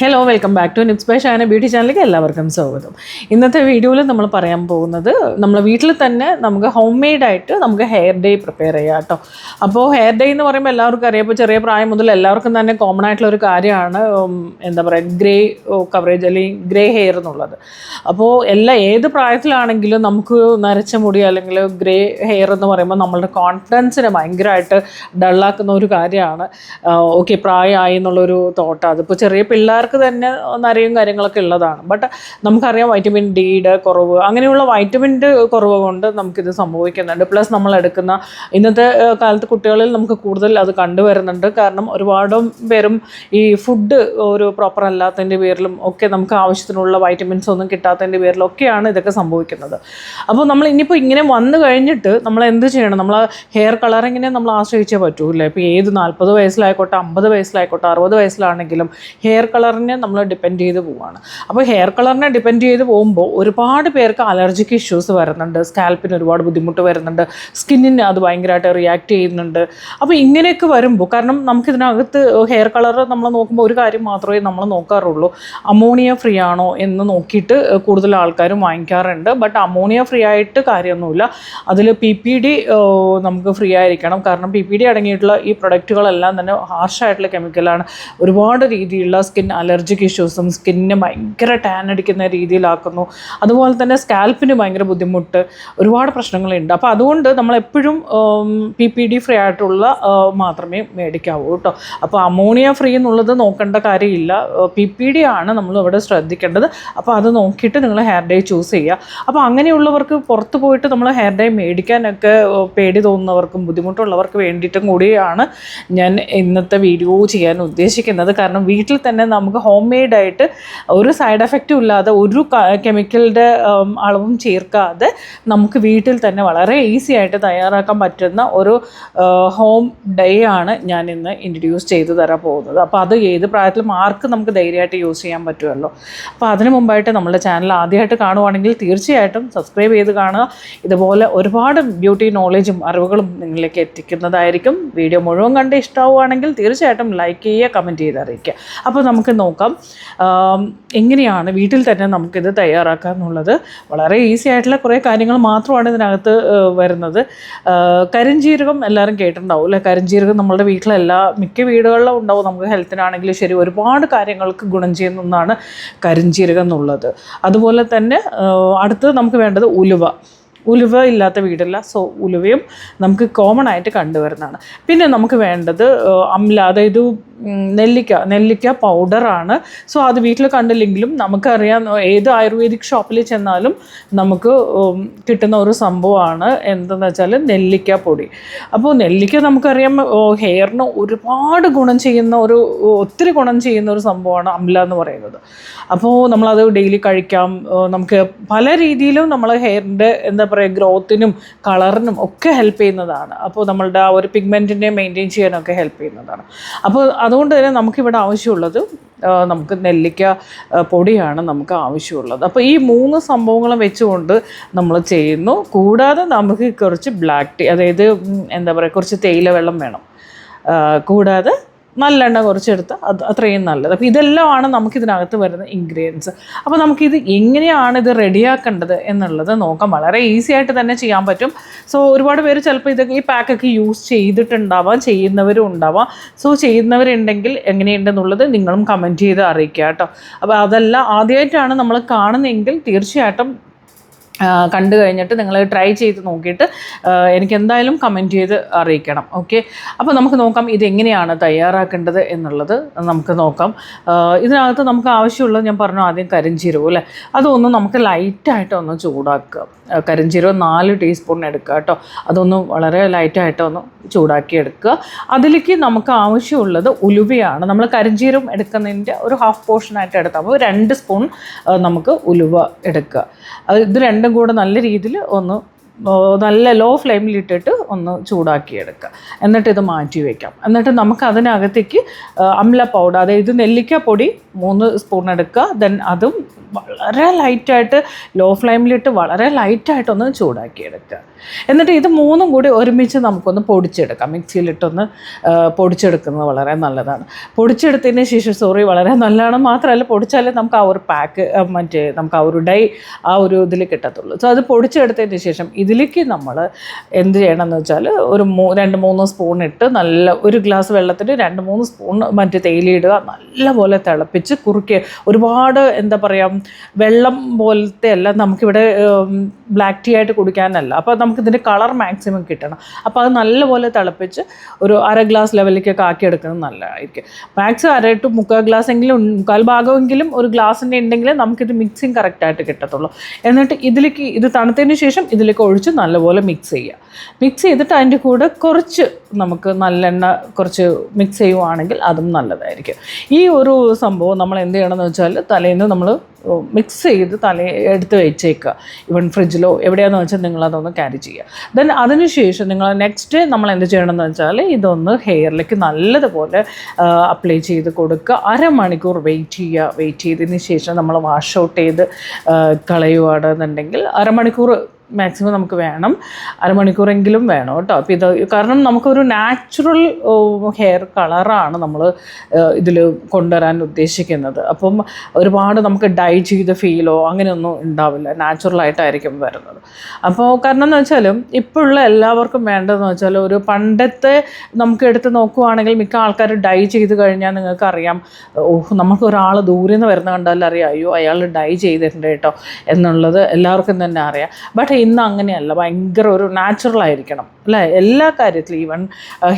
Hello welcome back to Nips by Shana beauty ചാനലിലേക്ക് എല്ലാവർക്കും സ്വാഗതം. ഇന്നത്തെ വീഡിയോയിൽ നമ്മൾ പറയാൻ പോകുന്നത് നമ്മൾ വീട്ടിൽ തന്നെ നമുക്ക് ഹോം മെയ്ഡ് ആയിട്ട് നമുക്ക് ഹെയർ ഡേ പ്രിപ്പയർ ചെയ്യാം കേട്ടോ. അപ്പോൾ ഹെയർ ഡേ എന്ന് പറയുമ്പോൾ എല്ലാവർക്കും അറിയാം. ചെറിയ പ്രായം മുതൽ എല്ലാവർക്കും തന്നെ കോമൺ ആയിട്ടുള്ള ഒരു കാര്യമാണ് എന്താ പറയുക ഗ്രേ കവറേജ് അല്ലെങ്കിൽ ഗ്രേ ഹെയർ എന്നുള്ളത്. അപ്പോൾ എല്ലാ ഏത് പ്രായത്തിലാണെങ്കിലും നമുക്ക് നരച്ച മുടി അല്ലെങ്കിൽ ഗ്രേ ഹെയർ എന്ന് പറയുമ്പോൾ നമ്മളുടെ കോൺഫിഡൻസിനെ ഭയങ്കരമായിട്ട് ഡള്ളാക്കുന്ന ഒരു കാര്യമാണ്. ഓക്കെ പ്രായമായി എന്നുള്ളൊരു തോട്ട് അതിപ്പോൾ ചെറിയ പിള്ളേർക്ക് തന്നെ നരയും കാര്യങ്ങളൊക്കെ ഉള്ളതാണ്. ബട്ട് നമുക്കറിയാം വൈറ്റമിൻ ഡിയുടെ കുറവ് അങ്ങനെയുള്ള വൈറ്റമിന്റെ കുറവ് കൊണ്ട് നമുക്കിത് സംഭവിക്കുന്നുണ്ട്. പ്ലസ് നമ്മൾ എടുക്കുന്ന ഇന്നത്തെ കാലത്ത് കുട്ടികളിൽ നമുക്ക് കൂടുതൽ അത് കണ്ടുവരുന്നുണ്ട്. കാരണം ഒരുപാട് പേരും ഈ ഫുഡ് ഒരു പ്രോപ്പർ അല്ലാത്തതിന്റെ പേരിലും ഒക്കെ നമുക്ക് ആവശ്യത്തിനുള്ള വൈറ്റമിൻസ് ഒന്നും കിട്ടാത്തതിന്റെ പേരിലൊക്കെയാണ് ഇതൊക്കെ സംഭവിക്കുന്നത്. അപ്പോൾ നമ്മൾ ഇനിയിപ്പോൾ ഇങ്ങനെ വന്നു കഴിഞ്ഞിട്ട് നമ്മൾ എന്ത് ചെയ്യണം? നമ്മൾ ഹെയർ കളറിങ്ങിനെ നമ്മൾ ആശ്രയിച്ചേ പറ്റൂല്ലേ ഇപ്പോൾ ഏത് നാൽപ്പത് വയസ്സിലായിക്കോട്ടെ അമ്പത് വയസ്സിലായിക്കോട്ടെ അറുപത് വയസ്സിലാണെങ്കിലും ഹെയർ കളറിനെ നമ്മൾ ഡിപ്പെൻഡ് ചെയ്ത് പോവാണ്. അപ്പോൾ ഹെയർ കളറിനെ ഡിപ്പെൻഡ് ചെയ്ത് പോകുമ്പോൾ ഒരുപാട് പേർക്ക് അലർജിക്ക് ഇഷ്യൂസ് വരുന്നുണ്ട്. സ്കാൽപ്പിന് ഒരുപാട് ബുദ്ധിമുട്ട് വരുന്നുണ്ട്. സ്കിന്നിന് അത് ഭയങ്കരമായിട്ട് റിയാക്ട് ചെയ്യുന്നുണ്ട്. അപ്പോൾ ഇങ്ങനെയൊക്കെ വരുമ്പോൾ കാരണം നമുക്കിതിനകത്ത് ഹെയർ കളർ നമ്മൾ നോക്കുമ്പോൾ ഒരു കാര്യം മാത്രമേ നമ്മൾ നോക്കാറുള്ളൂ. അമോണിയ ഫ്രീ ആണോ എന്ന് നോക്കിയിട്ട് കൂടുതൽ ആൾക്കാരും വാങ്ങിക്കാറുണ്ട്. ബട്ട് അമോണിയ ഫ്രീ ആയിട്ട് കാര്യമൊന്നുമില്ല. അതിൽ പി പി ഡി നമുക്ക് ഫ്രീ ആയിരിക്കണം. കാരണം പി പി ഡി അടങ്ങിയിട്ടുള്ള ഈ പ്രൊഡക്റ്റുകളെല്ലാം തന്നെ ഹാർഷായിട്ടുള്ള കെമിക്കലാണ് ഒരുപാട് രീതിയിലുള്ള സ്കിൻ അലർജിക് ഇഷ്യൂസും സ്കിന്നിനെ ഭയങ്കര ടാൻ അടിക്കുന്ന രീതിയിലാക്കുന്നു. അതുപോലെ തന്നെ സ്കാൽപ്പിന് ഭയങ്കര ബുദ്ധിമുട്ട് ഒരുപാട് പ്രശ്നങ്ങളുണ്ട്. അപ്പോൾ അതുകൊണ്ട് നമ്മൾ എപ്പോഴും പി പി ഡി ഫ്രീ ആയിട്ടുള്ള മാത്രമേ മേടിക്കാവൂ കേട്ടോ. അപ്പോൾ അമോണിയ ഫ്രീ എന്നുള്ളത് നോക്കേണ്ട കാര്യമില്ല. പി പി ഡി ആണ് നമ്മൾ ഇവിടെ ശ്രദ്ധിക്കേണ്ടത്. അപ്പോൾ അത് നോക്കിയിട്ട് നിങ്ങൾ ഹെയർ ഡേ ചൂസ് ചെയ്യുക. അപ്പോൾ അങ്ങനെയുള്ളവർക്ക് പുറത്ത് പോയിട്ട് നമ്മൾ ഹെയർ ഡേ മേടിക്കാനൊക്കെ പേടി തോന്നുന്നവർക്കും ബുദ്ധിമുട്ടുള്ളവർക്ക് വേണ്ടിയിട്ടും കൂടിയാണ് ഞാൻ ഇന്നത്തെ വീഡിയോ ചെയ്യാൻ ഉദ്ദേശിക്കുന്നത്. കാരണം വീട്ടിൽ തന്നെ നമുക്ക് ഹോം മെയ്ഡ് ആയിട്ട് ഒരു സൈഡ് എഫക്റ്റും ഇല്ലാതെ ഒരു കെമിക്കലിന്റെ അളവും ചേർക്കാതെ നമുക്ക് വീട്ടിൽ തന്നെ വളരെ ഈസി ആയിട്ട് തയ്യാറാക്കാൻ പറ്റുന്ന ഒരു ഹോം ഡേ ആണ് ഞാൻ ഇന്ന് ഇൻട്രൊഡ്യൂസ് ചെയ്തു തരാൻ പോകുന്നത്. അപ്പോൾ അത് ഏത് പ്രായത്തിലും ആർക്കും നമുക്ക് ധൈര്യമായിട്ട് യൂസ് ചെയ്യാൻ പറ്റുമല്ലോ. അപ്പോൾ അതിന് മുമ്പായിട്ട് നമ്മുടെ ചാനൽ ആദ്യമായിട്ട് കാണുവാണെങ്കിൽ തീർച്ചയായിട്ടും സബ്സ്ക്രൈബ് ചെയ്ത് കാണുക. ഇതുപോലെ ഒരുപാട് ബ്യൂട്ടി നോളജും അറിവുകളും നിങ്ങളിലേക്ക് എത്തിക്കുന്നതായിരിക്കും. വീഡിയോ മുഴുവൻ കണ്ട് ഇഷ്ടമാവുകയാണെങ്കിൽ തീർച്ചയായിട്ടും ലൈക്ക് ചെയ്യുക കമന്റ് ചെയ്ത് അറിയിക്കുക. അപ്പോൾ നമുക്ക് നോക്കാം. എങ്ങനെയാണ് വീട്ടിൽ തന്നെ നമുക്കിത് തയ്യാറാക്കുക എന്നുള്ളത് വളരെ ഈസി ആയിട്ടുള്ള കുറേ കാര്യങ്ങൾ മാത്രമാണ് ഇതിനകത്ത് വരുന്നത്. കരിഞ്ജീരകം എല്ലാവരും കേട്ടിട്ടുണ്ടാവും അല്ലേ? കരിഞ്ജീരകം നമ്മുടെ വീട്ടിലെല്ലാ മിക്ക വീടുകളിലും ഉണ്ടാവും. നമുക്ക് ഹെൽത്തിനാണെങ്കിലും ശരി ഒരുപാട് കാര്യങ്ങൾക്ക് ഗുണം ചെയ്യുന്ന ഒന്നാണ് കരിഞ്ജീരകം എന്നുള്ളത്. അതുപോലെ തന്നെ അടുത്തത് അടുത്ത് നമുക്ക് വേണ്ടത് ഉലുവ. ഉലുവ ഇല്ലാത്ത വീടില്ല സോ ഉലുവയും നമുക്ക് കോമൺ ആയിട്ട് കണ്ടുവരുന്നതാണ്. പിന്നെ നമുക്ക് വേണ്ടത് അമ്ല അതായത് നെല്ലിക്ക. നെല്ലിക്ക പൗഡറാണ് സോ അത് വീട്ടിൽ കണ്ടില്ലെങ്കിലും നമുക്കറിയാം ഏത് ആയുർവേദിക് ഷോപ്പിൽ ചെന്നാലും നമുക്ക് കിട്ടുന്ന ഒരു സംഭവമാണ് എന്തെന്ന് വെച്ചാൽ നെല്ലിക്ക പൊടി. അപ്പോൾ നെല്ലിക്ക നമുക്കറിയാം ഹെയറിന് ഒരുപാട് ഗുണം ചെയ്യുന്ന ഒരു ഒത്തിരി ഗുണം ചെയ്യുന്ന ഒരു സംഭവമാണ് അമ്ല എന്ന് പറയുന്നത്. അപ്പോൾ നമ്മളത് ഡെയിലി കഴിക്കാം. നമുക്ക് പല രീതിയിലും നമ്മൾ ഹെയറിന്റെ എന്താ പറയുക ഗ്രോത്തിനും കളറിനും ഒക്കെ ഹെൽപ്പ് ചെയ്യുന്നതാണ്. അപ്പോൾ നമ്മളുടെ ആ ഒരു പിഗ്മെന്റിനെ മെയിന്റെയിൻ ചെയ്യാനൊക്കെ ഹെൽപ്പ് ചെയ്യുന്നതാണ്. അപ്പോൾ അതുകൊണ്ട് തന്നെ നമുക്കിവിടെ ആവശ്യമുള്ളത് നമുക്ക് നെല്ലിക്ക പൊടിയാണ് നമുക്ക് ആവശ്യമുള്ളത്. അപ്പോൾ ഈ മൂന്ന് സംഭവങ്ങളും വെച്ചുകൊണ്ട് നമ്മൾ ചെയ്യുന്നു. കൂടാതെ നമുക്ക് കുറച്ച് ബ്ലാക്ക് ടീ അതായത് എന്താ പറയുക കുറച്ച് തേയില വെള്ളം വേണം കൂടാതെ നല്ലെണ്ണ കുറച്ചെടുത്ത് അത് അത്രയും നല്ലത്. അപ്പോൾ ഇതെല്ലാമാണ് നമുക്കിതിനകത്ത് വരുന്ന ഇൻഗ്രീഡിയൻസ് അപ്പോൾ നമുക്കിത് എങ്ങനെയാണ് ഇത് റെഡിയാക്കേണ്ടത് എന്നുള്ളത് നോക്കാം. വളരെ ഈസി ആയിട്ട് തന്നെ ചെയ്യാൻ പറ്റും. സോ ഒരുപാട് പേര് ചിലപ്പോൾ ഇതൊക്കെ ഈ പാക്കൊക്കെ യൂസ് ചെയ്തിട്ടുണ്ടാവാം ചെയ്യുന്നവരും ഉണ്ടാവാം. സോ ചെയ്യുന്നവരുണ്ടെങ്കിൽ എങ്ങനെയുണ്ടെന്നുള്ളത് നിങ്ങളും കമന്റ് ചെയ്ത് അറിയിക്കുക കേട്ടോ. അപ്പോൾ അതല്ല ആദ്യമായിട്ടാണ് നമ്മൾ കാണുന്നതെങ്കിൽ തീർച്ചയായിട്ടും കണ്ടു കഴിഞ്ഞിട്ട് നിങ്ങൾ ട്രൈ ചെയ്ത് നോക്കിയിട്ട് എനിക്ക് എന്തായാലും കമന്റ് ചെയ്ത് അറിയിക്കണം. ഓക്കെ? അപ്പോൾ നമുക്ക് നോക്കാം ഇതെങ്ങനെയാണ് തയ്യാറാക്കേണ്ടത് എന്നുള്ളത് നമുക്ക് നോക്കാം. ഇതിനകത്ത് നമുക്ക് ആവശ്യമുള്ളത് ഞാൻ പറഞ്ഞു ആദ്യം കരിഞ്ചീരവും അല്ലേ? അതൊന്ന് നമുക്ക് ലൈറ്റായിട്ടൊന്ന് ചൂടാക്കുക. ആ, കരിഞ്ചീരകം നാല് ടീസ്പൂൺ എടുക്കുക കേട്ടോ. അതൊന്ന് വളരെ ലൈറ്റായിട്ട് ഒന്ന് ചൂടാക്കി എടുക്കുക. അതിലേക്ക് നമുക്ക് ആവശ്യമുള്ളത് ഉലുവയാണ്. നമ്മൾ കരിഞ്ചീരം എടുക്കുന്നതിന്റെ ഒരു ഹാഫ് പോർഷനായിട്ട് എടുത്താൽ അപ്പോൾ രണ്ട് സ്പൂൺ നമുക്ക് ഉലുവ എടുക്കുക. അത് ഇത് രണ്ടും കൂടെ നല്ല രീതിയിൽ ഒന്ന് നല്ല ലോ ഫ്ലെയിമിലിട്ടിട്ട് ഒന്ന് ചൂടാക്കി എടുക്കുക എന്നിട്ട് ഇത് മാറ്റി വയ്ക്കാം എന്നിട്ട് നമുക്ക് അതിനകത്തേക്ക് അമ്ല പൗഡർ അതായത് നെല്ലിക്ക പൊടി മൂന്ന് സ്പൂൺ എടുക്കുക ദെൻ അതും വളരെ ലൈറ്റായിട്ട് ലോ ഫ്ലെയിമിലിട്ട് വളരെ ലൈറ്റായിട്ടൊന്ന് ചൂടാക്കിയെടുക്കുക എന്നിട്ട് ഇത് മൂന്നും കൂടി ഒരുമിച്ച് നമുക്കൊന്ന് പൊടിച്ചെടുക്കാം. മിക്സിയിലിട്ടൊന്ന് പൊടിച്ചെടുക്കുന്നത് വളരെ നല്ലതാണ്. പൊടിച്ചെടുത്തതിന് ശേഷം സോറി വളരെ നല്ലതാണ് മാത്രമല്ല പൊടിച്ചാലേ നമുക്ക് ആ ഒരു പാക്ക് മറ്റേ നമുക്ക് ആ ഒരു ഡൈ ആ ഒരു ഇതിൽ കിട്ടത്തുള്ളൂ. സോ അത് പൊടിച്ചെടുത്തതിന് ശേഷം ഇതിലേക്ക് നമ്മൾ എന്ത് ചെയ്യണമെന്ന് വെച്ചാൽ ഒരു മൂ രണ്ട് മൂന്ന് സ്പൂൺ ഇട്ട് നല്ല ഒരു ഗ്ലാസ് വെള്ളത്തിൽ രണ്ട് മൂന്ന് സ്പൂൺ മറ്റേ തേയില ഇടുക നല്ലപോലെ തിളപ്പിച്ച് കുറുക്കി ഒരുപാട് എന്താ പറയുക വെള്ളം പോലത്തെ അല്ല നമുക്കിവിടെ ബ്ലാക്ക് ടീ ആയിട്ട് കുടിക്കാനല്ല. അപ്പോൾ നമുക്കിതിന്റെ കളർ മാക്സിമം കിട്ടണം. അപ്പോൾ അത് നല്ലപോലെ തിളപ്പിച്ച് ഒരു അര ഗ്ലാസ് ലെവലിലേക്കൊക്കെ ആക്കിയെടുക്കുന്നത് നല്ലതായിരിക്കും. മാക്സിമം അര ടു മുക്കാൽ ഗ്ലാസ് എങ്കിലും മുക്കാൽ ഭാഗമെങ്കിലും ഒരു ഗ്ലാസിന്റെ ഉണ്ടെങ്കിൽ നമുക്കിത് മിക്സിങ് കറക്റ്റായിട്ട് കിട്ടത്തുള്ളൂ. എന്നിട്ട് ഇതിലേക്ക് ഇത് തണുത്തതിന് ശേഷം ഇതിലേക്ക് ഒഴിച്ച് നല്ലപോലെ മിക്സ് ചെയ്യുക. മിക്സ് ചെയ്തിട്ട് അതിന്റെ കൂടെ കുറച്ച് നമുക്ക് നല്ലെണ്ണ കുറച്ച് മിക്സ് ചെയ്യുവാണെങ്കിൽ അതും നല്ലതായിരിക്കും. ഈ ഒരു സംഭവം നമ്മൾ എന്ത് ചെയ്യണമെന്ന് വെച്ചാൽ തലേന്ന് നമ്മൾ മിക്സ് ചെയ്ത് തലേ എടുത്ത് വെച്ചേക്കുക. ഇവൺ ഫ്രിഡ്ജിലോ എവിടെയാണെന്ന് വെച്ചാൽ നിങ്ങളതൊന്ന് ക്യാരി ചെയ്യുക. ദെൻ അതിനുശേഷം നിങ്ങൾ നെക്സ്റ്റ് ഡേ നമ്മൾ എന്ത് ചെയ്യണമെന്ന് വെച്ചാൽ ഇതൊന്ന് ഹെയറിലേക്ക് നല്ലതുപോലെ അപ്ലൈ ചെയ്ത് കൊടുക്കുക. അരമണിക്കൂർ വെയിറ്റ് ചെയ്യുക. വെയിറ്റ് ചെയ്തതിന് ശേഷം നമ്മൾ വാഷ് ഔട്ട് ചെയ്ത് കളയുകയാണെന്നുണ്ടെങ്കിൽ അരമണിക്കൂർ മാക്സിമം നമുക്ക് വേണം. അരമണിക്കൂറെങ്കിലും വേണം കേട്ടോ. അപ്പോൾ ഇത് കാരണം നമുക്കൊരു നാച്ചുറൽ ഹെയർ കളറാണ് നമ്മൾ ഇതിൽ കൊണ്ടുവരാൻ ഉദ്ദേശിക്കുന്നത്. അപ്പം ഒരുപാട് നമുക്ക് ഡൈ ചെയ്ത ഫീലോ അങ്ങനെയൊന്നും ഉണ്ടാവില്ല. നാച്ചുറലായിട്ടായിരിക്കും വരുന്നത്. അപ്പോൾ കാരണം എന്ന് വെച്ചാൽ ഇപ്പോഴുള്ള എല്ലാവർക്കും വേണ്ടതെന്ന് വെച്ചാൽ ഒരു പണ്ടത്തെ നമുക്ക് എടുത്ത് നോക്കുവാണെങ്കിൽ മിക്ക ആൾക്കാർ ഡൈ ചെയ്ത് കഴിഞ്ഞാൽ നിങ്ങൾക്ക് അറിയാം ഓഹ് നമുക്ക് ഒരാൾ ദൂരെ നിന്ന് വരുന്ന കണ്ടാൽ അറിയാം അയ്യോ അയാൾ ഡൈ ചെയ്തിട്ടുണ്ട് കേട്ടോ. എന്നുള്ളത് എല്ലാവർക്കും തന്നെ അറിയാം. ബട്ട് ഇന്ന് അങ്ങനെയല്ല. ഭയങ്കര ഒരു നാച്ചുറൽ ആയിരിക്കണം. അല്ലേ? എല്ലാ കാര്യത്തിലും ഈവൻ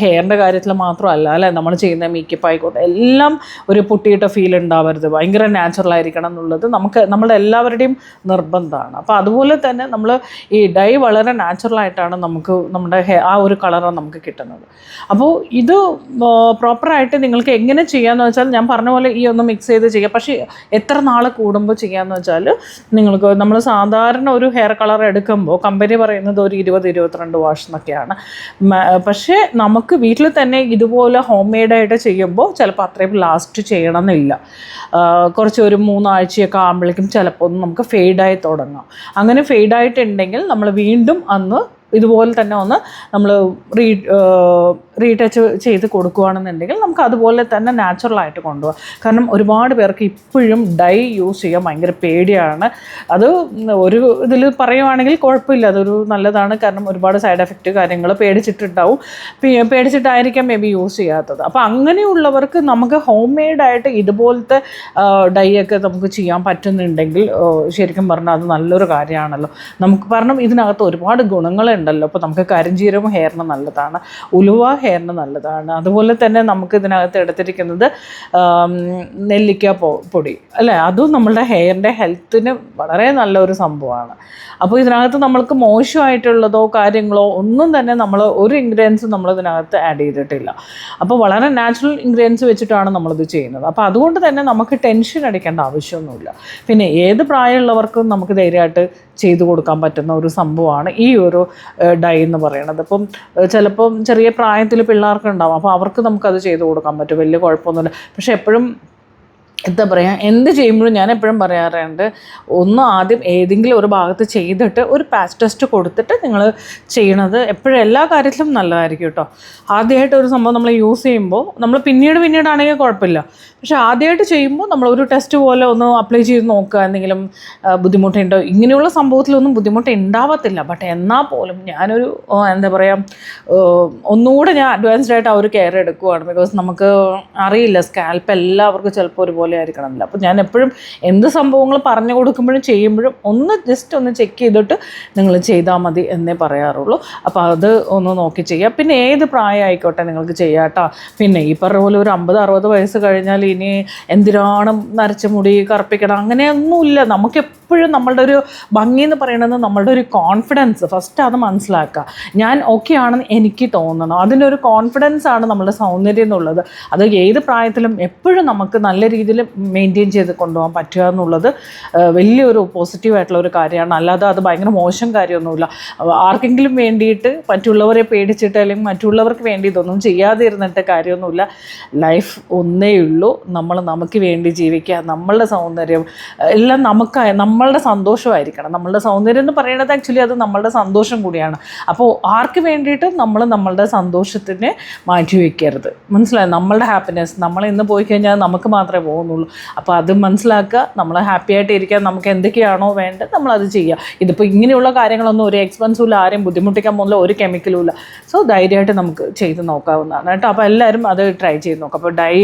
ഹെയറിന്റെ കാര്യത്തിൽ മാത്രമല്ല. അല്ലേ? നമ്മൾ ചെയ്യുന്ന മേക്കപ്പ് ആയിക്കോട്ടെ. എല്ലാം ഒരു പൊട്ടിയിട്ട ഫീൽ ഉണ്ടാവരുത്. ഭയങ്കര നാച്ചുറൽ ആയിരിക്കണം എന്നുള്ളത് നമുക്ക് നമ്മുടെ എല്ലാവരുടെയും നിർബന്ധമാണ്. അപ്പോൾ അതുപോലെ തന്നെ നമ്മൾ ഈ ഡൈ വളരെ നാച്ചുറൽ ആയിട്ടാണ് നമുക്ക് നമ്മുടെ ആ ഒരു കളറാണ് നമുക്ക് കിട്ടുന്നത്. അപ്പോൾ ഇത് പ്രോപ്പറായിട്ട് നിങ്ങൾക്ക് എങ്ങനെ ചെയ്യാമെന്ന് വെച്ചാൽ ഞാൻ പറഞ്ഞ പോലെ ഈ ഒന്ന് മിക്സ് ചെയ്ത് ചെയ്യുക പക്ഷേ എത്ര നാൾ കൂടുമ്പോൾ ചെയ്യാമെന്ന് വെച്ചാൽ നിങ്ങൾക്ക് നമ്മൾ സാധാരണ ഒരു ഹെയർ കളർ എടുക്കുമ്പോൾ കമ്പനി പറയുന്നത് ഒരു ഇരുപത് ഇരുപത്തിരണ്ട് വാഷ് എന്നൊക്കെയാണ്. പക്ഷേ നമുക്ക് വീട്ടിൽ തന്നെ ഇതുപോലെ ഹോം മെയ്ഡായിട്ട് ചെയ്യുമ്പോൾ ചിലപ്പോൾ അത്രയും ലാസ്റ്റ് ചെയ്യണമെന്നില്ല. കുറച്ച് ഒരു മൂന്നാഴ്ചയൊക്കെ ആകുമ്പോഴേക്കും ചിലപ്പോൾ നമുക്ക് ഫെയ്ഡായി തുടങ്ങാം. അങ്ങനെ ഫെയ്ഡായിട്ടുണ്ടെങ്കിൽ നമ്മൾ വീണ്ടും അന്ന് ഇതുപോലെ തന്നെ ഒന്ന് നമ്മൾ റീ റീടച്ച് ചെയ്ത് കൊടുക്കുകയാണെന്നുണ്ടെങ്കിൽ നമുക്ക് അതുപോലെ തന്നെ നാച്ചുറലായിട്ട് കൊണ്ടുപോകാം കാരണം ഒരുപാട് പേർക്ക് ഇപ്പോഴും ഡൈ യൂസ് ചെയ്യാൻ ഭയങ്കര പേടിയാണ്. അത് ഒരു ഇതിൽ പറയുവാണെങ്കിൽ കുഴപ്പമില്ല അതൊരു നല്ലതാണ്. കാരണം ഒരുപാട് സൈഡ് എഫക്റ്റ് കാര്യങ്ങൾ പേടിച്ചിട്ടുണ്ടാവും. പേടിച്ചിട്ടായിരിക്കാം മേ ബി യൂസ് ചെയ്യാത്തത്. അപ്പോൾ അങ്ങനെയുള്ളവർക്ക് നമുക്ക് ഹോം മെയ്ഡായിട്ട് ഇതുപോലത്തെ ഡൈ ഒക്കെ നമുക്ക് ചെയ്യാൻ പറ്റുന്നുണ്ടെങ്കിൽ ശരിക്കും പറഞ്ഞാൽ അത് നല്ലൊരു കാര്യമാണല്ലോ. നമുക്ക് കാരണം ഇതിനകത്ത് ഒരുപാട് ഗുണങ്ങളുണ്ടല്ലോ അപ്പോൾ നമുക്ക് കരിഞ്ജീരകം ഹെയറിന് നല്ലതാണ്. ഉലുവ ഹെയറിന് നല്ലതാണ്. അതുപോലെ തന്നെ നമുക്ക് ഇതിനകത്ത് എടുത്തിരിക്കുന്നത് നെല്ലിക്ക പൊടി. അല്ലേ? അതും നമ്മളുടെ ഹെയറിന്റെ ഹെൽത്തിന് വളരെ നല്ലൊരു സംഭവമാണ്. അപ്പോൾ ഇതിനകത്ത് നമ്മൾക്ക് മോശമായിട്ടുള്ളതോ കാര്യങ്ങളോ ഒന്നും തന്നെ നമ്മൾ ഒരു ഇൻഗ്രീഡിയൻസും നമ്മൾ ഇതിനകത്ത് ആഡ് ചെയ്തിട്ടില്ല. അപ്പോൾ വളരെ നാച്ചുറൽ ഇൻഗ്രീഡിയൻസ് വെച്ചിട്ടാണ് നമ്മളിത് ചെയ്യുന്നത്. അപ്പോൾ അതുകൊണ്ട് തന്നെ നമുക്ക് ടെൻഷൻ അടിക്കേണ്ട ആവശ്യമൊന്നുമില്ല. പിന്നെ ഏത് പ്രായമുള്ളവർക്കും നമുക്ക് ധൈര്യമായിട്ട് ചെയ്തു കൊടുക്കാൻ പറ്റുന്ന ഒരു സംഭവമാണ് ഈ ഒരു ഡൈ എന്ന് പറയുന്നത്. അപ്പം ചിലപ്പം ചെറിയ പ്രായത്തിൽ പിള്ളേർക്ക് ഉണ്ടാവും അപ്പോൾ അവർക്ക് നമുക്കത് ചെയ്തു കൊടുക്കാൻ പറ്റും. വലിയ കുഴപ്പമൊന്നുമില്ല. പക്ഷേ എപ്പോഴും എന്താ പറയുക എന്ത് ചെയ്യുമ്പോഴും ഞാൻ എപ്പോഴും പറയാറുണ്ട് ഒന്ന് ആദ്യം ഏതെങ്കിലും ഒരു ഭാഗത്ത് ചെയ്തിട്ട് ഒരു പാച്ച് ടെസ്റ്റ് കൊടുത്തിട്ട് നിങ്ങൾ ചെയ്യണത് എപ്പോഴും എല്ലാ കാര്യത്തിലും നല്ലതായിരിക്കും കേട്ടോ. ആദ്യമായിട്ട് ഒരു സംഭവം നമ്മൾ യൂസ് ചെയ്യുമ്പോൾ നമ്മൾ പിന്നീട് പിന്നീടാണെങ്കിൽ കുഴപ്പമില്ല. പക്ഷേ ആദ്യമായിട്ട് ചെയ്യുമ്പോൾ നമ്മൾ ഒരു ടെസ്റ്റ് പോലെ ഒന്ന് അപ്ലൈ ചെയ്ത് നോക്കുക എന്തെങ്കിലും ബുദ്ധിമുട്ടുണ്ടോ? ഇങ്ങനെയുള്ള സംഭവത്തിലൊന്നും ബുദ്ധിമുട്ട് ഉണ്ടാവത്തില്ല ബട്ട് എന്നാൽ പോലും ഞാനൊരു എന്താ പറയുക ഒന്നുകൂടെ ഞാൻ അഡ്വാൻസ്ഡ് ആയിട്ട് ആ ഒരു കെയർ എടുക്കുവാണ്. ബിക്കോസ് നമുക്ക് അറിയില്ല സ്കാൽപ്പ് എല്ലാവർക്കും ചിലപ്പോൾ ഒരുപോലെ ആയിരിക്കണമെന്നില്ല അപ്പോൾ ഞാൻ എപ്പോഴും എന്ത് സംഭവങ്ങൾ പറഞ്ഞു കൊടുക്കുമ്പോഴും ചെയ്യുമ്പോഴും ഒന്ന് ജസ്റ്റ് ഒന്ന് ചെക്ക് ചെയ്തിട്ട് നിങ്ങൾ ചെയ്താൽ മതി എന്നേ പറയാറുള്ളൂ. അപ്പോൾ അത് ഒന്ന് നോക്കി ചെയ്യുക പിന്നെ ഏത് പ്രായമായിക്കോട്ടെ നിങ്ങൾക്ക് ചെയ്യാട്ടോ പിന്നെ ഈ പറഞ്ഞ പോലെ ഒരു അമ്പത് അറുപത് വയസ്സ് കഴിഞ്ഞാൽ ഇനി എന്തിനാണ് നരച്ച മുടി കറുപ്പിക്കണം? അങ്ങനെയൊന്നുമില്ല. നമുക്ക് എപ്പോഴും നമ്മളുടെ ഒരു ഭംഗി എന്ന് പറയുന്നത് നമ്മളുടെ ഒരു കോൺഫിഡൻസ് ഫസ്റ്റ് അത് മനസ്സിലാക്കുക. ഞാൻ ഓക്കെ ആണെന്ന് എനിക്ക് തോന്നണം. അതിന്റെ ഒരു കോൺഫിഡൻസ് ആണ് നമ്മുടെ സൗന്ദര്യം എന്നുള്ളത്. അത് ഏത് പ്രായത്തിലും എപ്പോഴും നമുക്ക് നല്ല രീതിയിൽ മെയിന്റെയിൻ ചെയ്ത് കൊണ്ടുപോകാൻ പറ്റുക എന്നുള്ളത് വലിയൊരു പോസിറ്റീവായിട്ടുള്ള ഒരു കാര്യമാണ്. അല്ലാതെ അത് ഭയങ്കര മോശം കാര്യമൊന്നുമില്ല. ആർക്കെങ്കിലും വേണ്ടിയിട്ട് മറ്റുള്ളവരെ പേടിച്ചിട്ട് അല്ലെങ്കിൽ മറ്റുള്ളവർക്ക് വേണ്ടി ഇതൊന്നും ചെയ്യാതെ ഇരുന്നിട്ട് കാര്യമൊന്നുമില്ല. ലൈഫ് ഒന്നേ ഉള്ളൂ നമ്മൾ നമുക്ക് വേണ്ടി ജീവിക്കുക. നമ്മളുടെ സൗന്ദര്യം എല്ലാം നമുക്ക് നമ്മളുടെ സന്തോഷമായിരിക്കണം. നമ്മളുടെ സൗന്ദര്യം എന്ന് പറയുന്നത് ആക്ച്വലി അത് നമ്മളുടെ സന്തോഷം കൂടിയാണ്. അപ്പോൾ ആർക്ക് വേണ്ടിയിട്ട് നമ്മൾ നമ്മളുടെ സന്തോഷത്തിന് മാറ്റിവെക്കരുത് മനസ്സിലായി? നമ്മളുടെ ഹാപ്പിനെസ് നമ്മൾ ഇന്ന് പോയി കഴിഞ്ഞാൽ നമുക്ക് മാത്രമേ പോകുന്നുള്ളൂ. അപ്പോൾ അത് മനസ്സിലാക്കുക നമ്മൾ ഹാപ്പി ആയിട്ട് ഇരിക്കാൻ നമുക്ക് എന്തൊക്കെയാണോ വേണ്ടത് നമ്മളത് ചെയ്യുക. ഇതിപ്പോൾ ഇങ്ങനെയുള്ള കാര്യങ്ങളൊന്നും ഒരു എക്സ്പെൻസും ഇല്ല ആരെയും ബുദ്ധിമുട്ടിക്കാൻ പോകുന്നില്ല ഒരു കെമിക്കലും ഇല്ല. സോ ധൈര്യമായിട്ട് നമുക്ക് ചെയ്ത് നോക്കാവുന്നതാണ് കേട്ടോ. അപ്പോൾ എല്ലാവരും അത് ട്രൈ ചെയ്ത് നോക്കുക അപ്പോൾ ഡൈ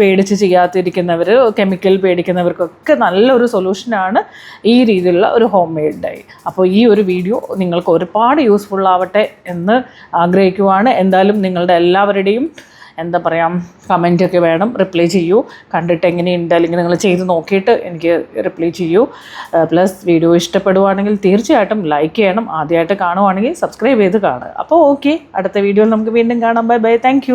പേടിച്ച് ചെയ്യാതിരിക്കുന്നവർ കെമിക്കൽ പേടിക്കുന്നവർക്കൊക്കെ നല്ലൊരു സൊല്യൂഷനാണ് ഈ രീതിയിലുള്ള ഒരു ഹോം മെയ്ഡ് ഡൈ അപ്പോൾ ഈ ഒരു വീഡിയോ നിങ്ങൾക്ക് ഒരുപാട് യൂസ്ഫുൾ ആവട്ടെ എന്ന് ആഗ്രഹിക്കുവാണ്. എന്തായാലും നിങ്ങളുടെ എല്ലാവരുടെയും എന്താ പറയുക ഒക്കെ വേണം. റിപ്ലൈ ചെയ്യൂ. കണ്ടിട്ട് എങ്ങനെയുണ്ട്? അല്ലെങ്കിൽ നിങ്ങൾ ചെയ്ത് നോക്കിയിട്ട് എനിക്ക് റിപ്ലൈ ചെയ്യൂ. പ്ലസ് വീഡിയോ ഇഷ്ടപ്പെടുവാണെങ്കിൽ തീർച്ചയായിട്ടും ലൈക്ക് ചെയ്യണം. ആദ്യമായിട്ട് കാണുവാണെങ്കിൽ സബ്സ്ക്രൈബ് ചെയ്ത് കാണുക. അപ്പോൾ ഓക്കെ അടുത്ത വീഡിയോയിൽ നമുക്ക് വീണ്ടും കാണാം. Bye bye thank